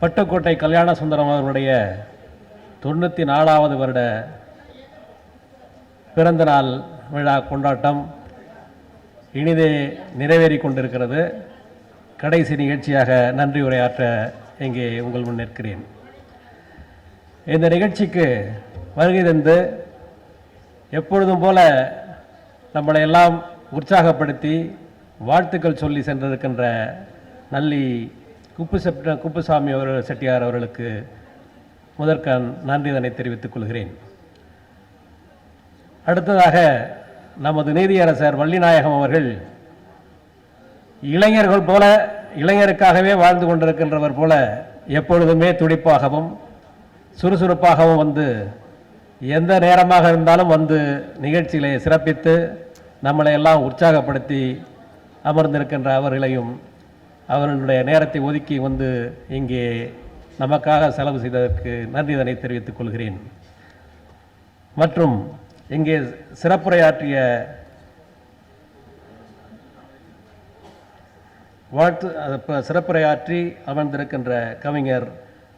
பட்டுக்கோட்டை கல்யாண சுந்தரம் அவர்களுடைய தொண்ணூற்றி நாலாவது வருட பிறந்தநாள் விழா கொண்டாட்டம் இனிதே நிறைவேறி கொண்டிருக்கிறது. கடைசி நிகழ்ச்சியாக நன்றி உரையாற்ற இங்கே உங்கள் முன் நிற்கிறேன். இந்த நிகழ்ச்சிக்கு வருகை தந்து எப்பொழுதும் போல நம்மளை எல்லாம் உற்சாகப்படுத்தி வாழ்த்துக்கள் சொல்லி சென்றிருக்கின்ற நல்லி குப்பு செப்ட குப்புசாமி அவர்கள் செட்டியார் அவர்களுக்கு முதற்கண் நன்றிதனை தெரிவித்துக் கொள்கிறேன். அடுத்ததாக நமது நீதியரசர் வள்ளிநாயகம் அவர்கள் இளைஞர்கள் போல இளைஞருக்காகவே வாழ்ந்து கொண்டிருக்கின்றவர் போல எப்பொழுதுமே துடிப்பாகவும் சுறுசுறுப்பாகவும் வந்து எந்த நேரமாக இருந்தாலும் வந்து நிகழ்ச்சிகளை சிறப்பித்து நம்மளை எல்லாம் உற்சாகப்படுத்தி அமர்ந்திருக்கின்ற அவர்களையும் அவர்களுடைய நேரத்தை ஒதுக்கி வந்து இங்கே நமக்காக செலவு செய்ததற்கு நன்றி அதனை தெரிவித்துக் கொள்கிறேன். மற்றும் இங்கே சிறப்புரையாற்றிய வாழ்த்து சிறப்புரையாற்றி அமர்ந்திருக்கின்ற கவிஞர்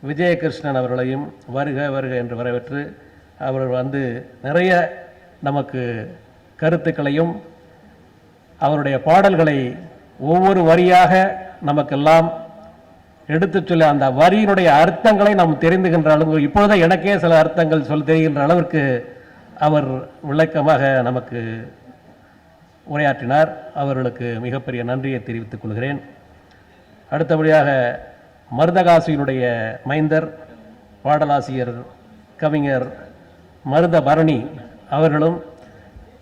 விஜயகிருஷ்ணன் அவர்களையும் வருக வருக என்று வரவேற்று அவர்கள் வந்து நிறைய நமக்கு கருத்துக்களையும் அவருடைய பாடல்களை ஒவ்வொரு வரியாக நமக்கெல்லாம் எடுத்துச் சொல்லி அந்த வரியினுடைய அர்த்தங்களை நாம் தெரிந்துகின்ற அளவு இப்பொழுது எனக்கே சில அர்த்தங்கள் சொல்ல தெரிகின்ற அளவிற்கு அவர் விளக்கமாக நமக்கு உரையாற்றினார். அவர்களுக்கு மிகப்பெரிய நன்றியை தெரிவித்துக் கொள்கிறேன். அடுத்தபடியாக மருதகாசியினுடைய மைந்தர் பாடலாசிரியர் கவிஞர் மருத பரணி அவர்களும்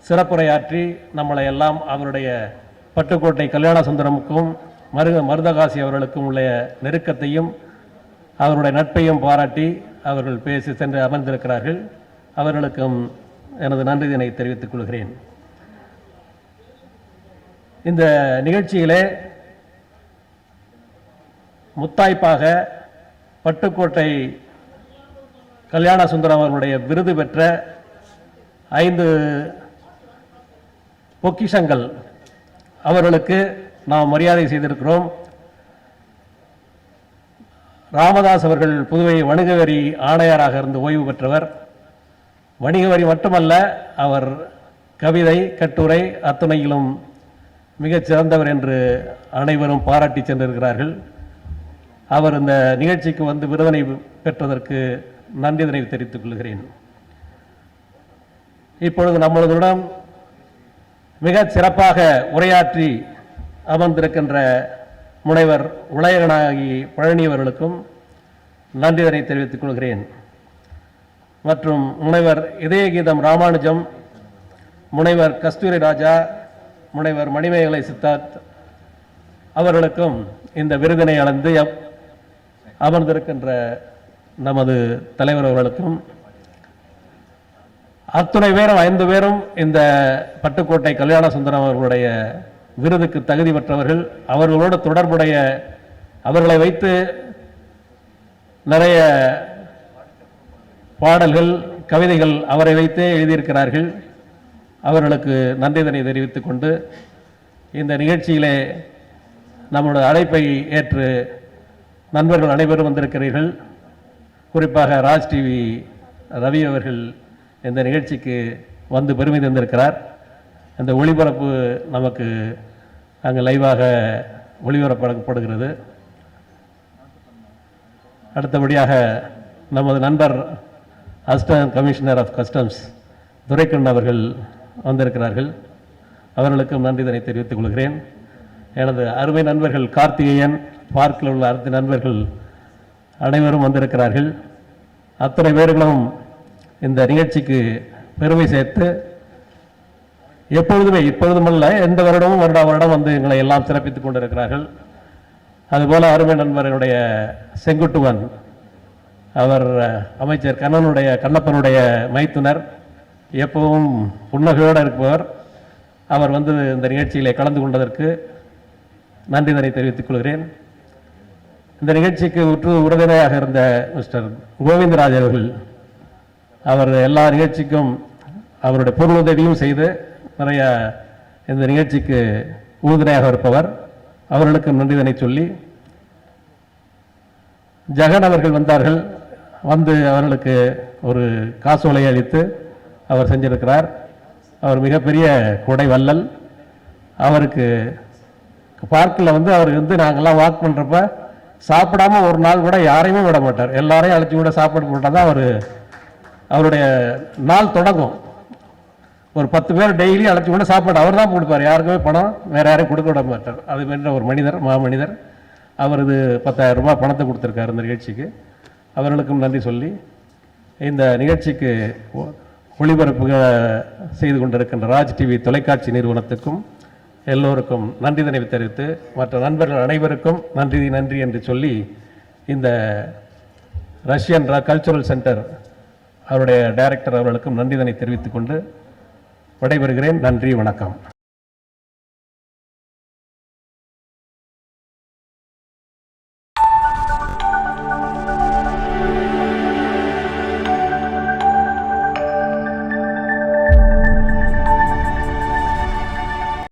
சிறப்புரையாற்றி நம்மளை எல்லாம் அவருடைய பட்டுக்கோட்டை கல்யாண சுந்தரமுக்கும் மருக மருதகாசி அவர்களுக்கும் உள்ள நெருக்கத்தையும் அவருடைய நட்பையும் பாராட்டி அவர்கள் பேசி சென்று அமர்ந்திருக்கிறார்கள். அவர்களுக்கும் எனது நன்றியினை தெரிவித்துக் கொள்கிறேன். இந்த நிகழ்ச்சியிலே முத்தாய்ப்பாக பட்டுக்கோட்டை கல்யாண சுந்தரம் அவர்களுடைய விருது பெற்ற ஐந்து பொக்கிஷங்கள் அவர்களுக்கு நாம் மரியாதை செய்திருக்கிறோம். ராமதாஸ் அவர்கள் புதுவை வணிக வரி ஆணையராக இருந்து ஓய்வு பெற்றவர். வணிக வரி மட்டுமல்ல அவர் கவிதை கட்டுரை அத்துணையிலும் மிகச் சிறந்தவர் என்று அனைவரும் பாராட்டி சென்றிருக்கிறார்கள். அவர் இந்த நிகழ்ச்சிக்கு வந்து விருதனை பெற்றதற்கு நன்றிதனை தெரிவித்துக் கொள்கிறேன். இப்பொழுது நம்மளுடன் மிக சிறப்பாக உரையாற்றி அமர்ந்திருக்கின்ற முனைவர் உலகநாயகி பழனி அவர்களுக்கும் நன்றிதனை தெரிவித்துக் கொள்கிறேன். மற்றும் முனைவர் இதயகீதம் ராமானுஜம் முனைவர் கஸ்தூரி ராஜா முனைவர் மணிமேகலை சித்தார்த் அவர்களுக்கும் இந்த விருதினை அளந்து அமர்ந்திருக்கின்ற நமது தலைவர் அவர்களுக்கும் அத்துணை பேரும் ஐந்து பேரும் இந்த பட்டுக்கோட்டை கல்யாண சுந்தரம் அவர்களுடைய விருதுக்கு தகுதி பெற்றவர்கள். அவர்களோடு தொடர்புடைய அவர்களை வைத்து நிறைய பாடல்கள் கவிதைகள் அவரை வைத்தே எழுதியிருக்கிறார்கள். அவர்களுக்கு நன்றிதனை தெரிவித்துக் கொண்டு இந்த நிகழ்ச்சியிலே நம்முடைய அழைப்பை ஏற்று நண்பர்கள் அனைவரும் வந்திருக்கிறீர்கள். குறிப்பாக ராஜ் டிவி ரவி அவர்கள் இந்த நிகழ்ச்சிக்கு வந்து பெருமை தந்திருக்கிறார். இந்த ஒளிபரப்பு நமக்கு அங்கே லைவாக ஒளிபரப்பப்படுகிறது. அடுத்தபடியாக நமது நண்பர் assistant commissioner of customs Duraikannan அவர்கள் வந்திருக்கிறார்கள். அவர்களுக்கும் நன்றிதனை தெரிவித்துக் கொள்கிறேன். எனது அருமை நண்பர்கள் கார்த்திகேயன் பார்க்கில் உள்ள அனைத்து நண்பர்கள் அனைவரும் வந்திருக்கிறார்கள். அத்தனை பேர்களும் இந்த நிகழ்ச்சிக்கு பெருமை சேர்த்து எப்பொழுதுமே இப்பொழுதுமல்ல எந்த வருடமும் வருடா வருடம் வந்து எங்களை எல்லாம் சிறப்பித்துக் கொண்டிருக்கிறார்கள். அதுபோல அருமை நண்பர்களுடைய செங்குட்டுவன் அவர் அமைச்சர் கண்ணனுடைய கண்ணப்பனுடைய மைத்துனர் எப்பவும் புன்னகையோடு இருப்பவர். அவர் வந்து இந்த நிகழ்ச்சியிலே கலந்து கொண்டதற்கு நன்றிதனை தெரிவித்துக் கொள்கிறேன். இந்த நிகழ்ச்சிக்கு உற்று உறுதுணையாக இருந்த மிஸ்டர் கோவிந்தராஜ் அவர்கள் அவர் எல்லா நிகழ்ச்சிக்கும் அவருடைய பொருளுதவியும் செய்து நிறைய இந்த நிகழ்ச்சிக்கு உறுதுணையாக இருப்பவர். அவர்களுக்கு நன்றிதனை சொல்லி ஜெகன் அவர்கள் வந்தார்கள். வந்து அவர்களுக்கு ஒரு காசோலை அளித்து அவர் செஞ்சிருக்கிறார். அவர் மிகப்பெரிய கொடை வல்லல் அவருக்கு பார்க்கில் வந்து அவர் வந்து நாங்கள்லாம் வாக் பண்ணுறப்ப சாப்பிடாம ஒரு நாள் கூட யாரையுமே விட மாட்டார். எல்லாரையும் அழைச்சி கூட சாப்பாடு போட்டால் தான் அவர் அவருடைய நாள் தொடங்கும். ஒரு பத்து பேர் டெய்லி அழைச்சி கொண்டு சாப்பாடு அவர் தான் கொடுப்பார். யாருக்குமே பணம் வேறு யாரையும் கொடுக்க விட மாட்டார். அது மாதிரி ஒரு மனிதர் மாமனிதர். அவரது பத்தாயிரம் ரூபாய் பணத்தை கொடுத்துருக்காரு இந்த நிகழ்ச்சிக்கு. அவர்களுக்கும் நன்றி சொல்லி இந்த நிகழ்ச்சிக்கு ஒ- ஒளிபரப்பு செய்து கொண்டிருக்கின்ற ராஜ் டிவி தொலைக்காட்சி நிறுவனத்துக்கும் எல்லோருக்கும் நன்றி நினைவு தெரிவித்து மற்ற நண்பர்கள் அனைவருக்கும் நன்றி நன்றி என்று சொல்லி இந்த ரஷ்யன் கல்ச்சுரல் சென்டர் அவருடைய டைரக்டர் அவர்களுக்கும் நன்றிதனை தெரிவித்துக் கொண்டு விடைபெறுகிறேன். நன்றி வணக்கம்.